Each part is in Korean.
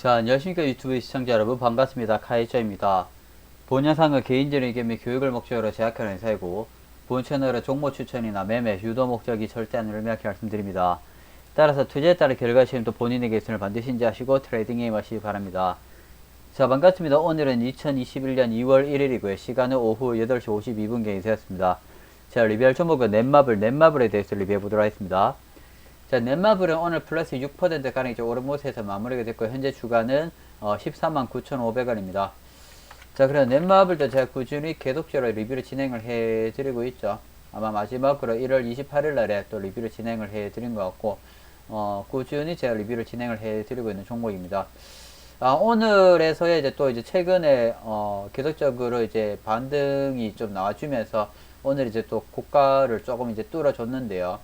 자, 안녕하십니까 유튜브 시청자 여러분 반갑습니다. 카이저입니다. 본 영상은 개인적인 의견 및 교육을 목적으로 제작하는 회사이고 본 채널의 종목 추천이나 매매, 유도 목적이 절대 명확히 말씀드립니다. 따라서 투자에 따른 결과 시험도 본인에게 있음을 반드시 인지하시고 트레이딩에 임하시기 바랍니다. 자, 반갑습니다. 오늘은 2021년 2월 1일이고요. 시간은 오후 8시 52분경이 되었습니다. 자, 리뷰할 종목은 넷마블, 넷마블에 대해서 리뷰해 보도록 하겠습니다. 자, 넷마블은 오늘 플러스 6%가량 이제 오른 모습에서 마무리가 됐고, 현재 주가는 어, 13만 9,500원입니다. 자, 그럼 넷마블도 제가 꾸준히 계속적으로 리뷰를 진행을 해 드리고 있죠. 아마 마지막으로 1월 28일 날에 또 리뷰를 진행을 해 드린 것 같고, 어, 꾸준히 제가 리뷰를 진행을 해 드리고 있는 종목입니다. 아, 오늘에서야 이제 또 이제 최근에 어, 계속적으로 이제 반등이 좀 나와주면서 오늘 이제 또 고가를 조금 이제 뚫어줬는데요.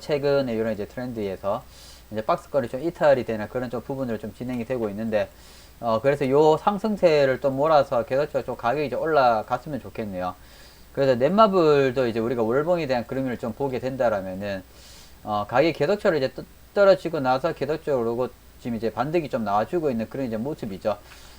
최근에 이런 이제 트렌드에서 이제 박스권이 좀 이탈이 되는 그런 좀 부분으로 좀 진행이 되고 있는데 어 그래서 요 상승세를 또 몰아서 계속적으로 좀 가격이 이제 올라갔으면 좋겠네요. 그래서 넷마블도 이제 우리가 월봉에 대한 그림을 좀 보게 된다라면은 어 가격이 계속적으로 이제 떠- 떨어지고 나서 계속적으로 지금 이제 반등이 좀 나와주고 있는 그런 이제 모습이죠.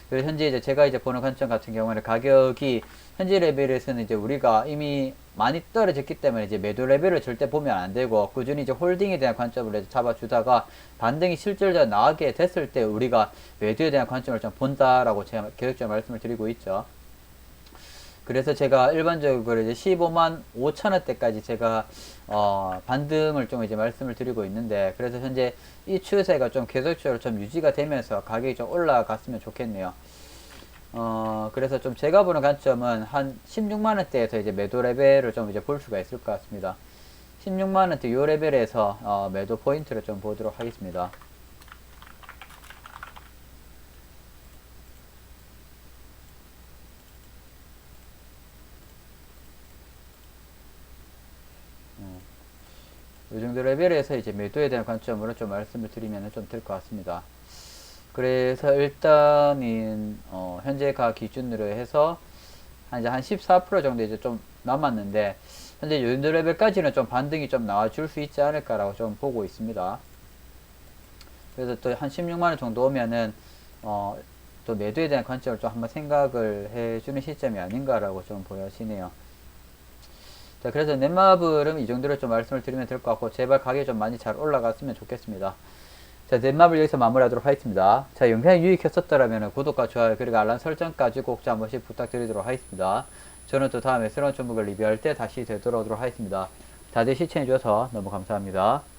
그래서 현재 이제 제가 이제 보는 관점 같은 경우는 가격이 현재 레벨에서는 이제 우리가 이미 많이 떨어졌기 때문에 이제 매도 레벨을 절대 보면 안 되고 꾸준히 이제 홀딩에 대한 이제 잡아주다가 반등이 실질적으로 나오게 됐을 때 우리가 매도에 대한 관점을 좀 본다라고 제가 계속적으로 말씀을 드리고 있죠. 그래서 제가 일반적으로 이제 15만 5천 원대까지 제가 어 반등을 좀 이제 말씀을 드리고 있는데 그래서 현재 이 추세가 좀 계속적으로 좀 유지가 되면서 가격이 좀 올라갔으면 좋겠네요. 어 그래서 좀 제가 보는 관점은 한 16만 원대에서 이제 매도 레벨을 좀 이제 볼 수가 있을 것 같습니다. 16만 원대 요 레벨에서 어 매도 포인트를 좀 보도록 하겠습니다. 이 정도 레벨에서 이제 매도에 대한 관점으로 좀 말씀을 드리면 좀 될 것 같습니다. 그래서 일단은 어, 현재 가 기준으로 해서 한 이제 한 14% 정도 이제 좀 남았는데 현재 이 정도 레벨까지는 좀 반등이 좀 나와줄 수 있지 않을까라고 좀 보고 있습니다. 그래서 또 한 16만 원 정도 오면은 어, 또 매도에 대한 관점을 좀 한번 생각을 해주는 시점이 아닌가라고 좀 보여지네요. 자, 그래서 넷마블은 이 정도로 좀 말씀을 드리면 될 것 같고, 제발 가격이 좀 많이 잘 올라갔으면 좋겠습니다. 자, 넷마블 여기서 마무리하도록 하겠습니다. 자, 영상이 유익했었더라면 구독과 좋아요, 그리고 알람 설정까지 꼭 한 번씩 부탁드리도록 하겠습니다. 저는 또 다음에 새로운 종목을 리뷰할 때 다시 되돌아오도록 하겠습니다. 다들 시청해주셔서 너무 감사합니다.